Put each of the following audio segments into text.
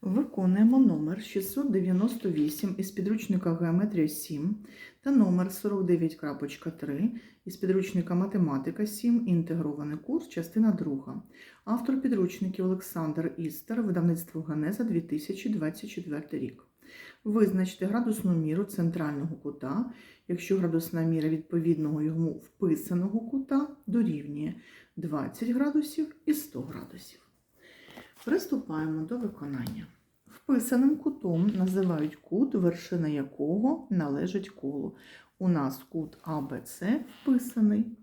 Виконуємо номер 698 із підручника Геометрія 7 та номер 49.3 із підручника Математика 7. Інтегрований курс, частина 2. Автор підручників Олександр Істер, видавництво Генеза 2024 рік. Визначте градусну міру центрального кута, якщо градусна міра відповідного йому вписаного кута дорівнює 20 градусів і 100 градусів. Приступаємо до виконання. Вписаним кутом називають кут, вершина якого належить колу. У нас кут АБЦ вписаний.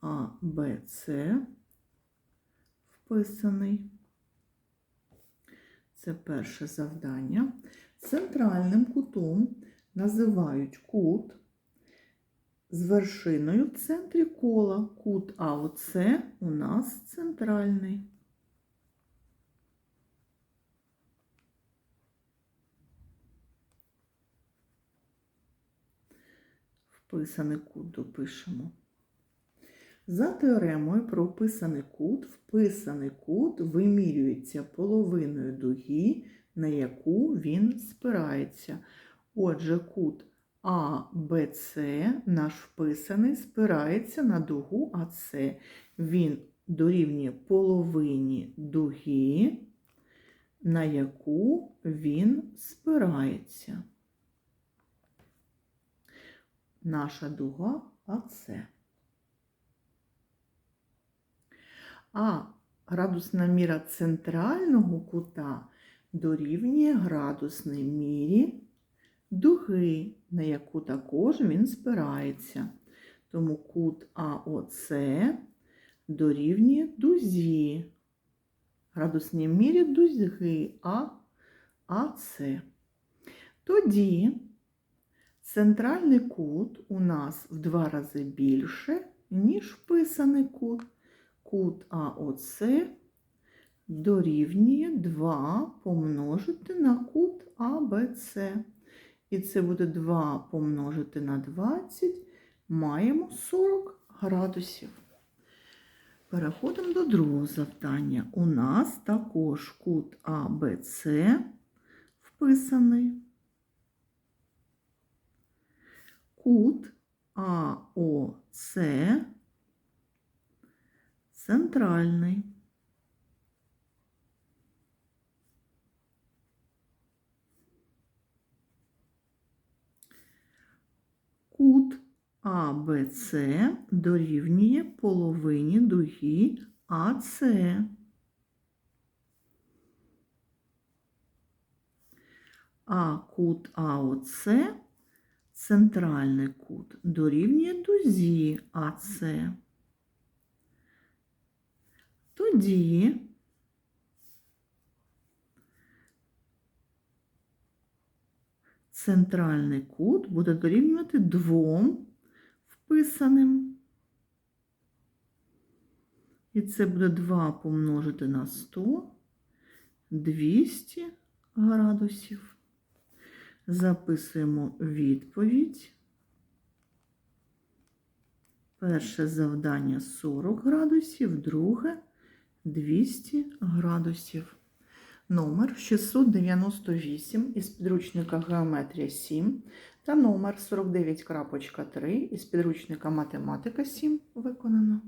АБЦ вписаний. Це перше завдання. Центральним кутом називають кут з вершиною в центрі кола. Кут АОЦ у нас центральний. Вписаний кут допишемо. За теоремою про вписаний кут, вписаний кут вимірюється половиною дуги, на яку він спирається. Отже, кут АБЦ, наш вписаний, спирається на дугу АЦ. Він дорівнює половині дуги, на яку він спирається. Наша дуга АЦ. А градусна міра центрального кута дорівнює градусній мірі дуги, на яку також він спирається. Тому кут АОЦ дорівнює дузі. Градусній мірі дуги А, АЦ. Тоді центральний кут у нас в два рази більше, ніж вписаний кут. Кут АОЦ дорівнює 2 помножити на кут АБЦ. І це буде 2 помножити на 20, маємо 40 градусів. Переходимо до другого завдання. У нас також кут АБЦ вписаний. Кут АОЦ центральний. Кут АБЦ дорівнює половині дуги АЦ. А кут АОЦ центральний кут дорівнює дузі АЦ. Тоді центральний кут буде дорівнювати двом вписаним. І це буде 2 помножити на 100, 200 градусів. Записуємо відповідь. Перше завдання 40 градусів, друге 200 градусів. Номер 698 із підручника Геометрія 7 та номер 49.3 із підручника Математика 7 виконано.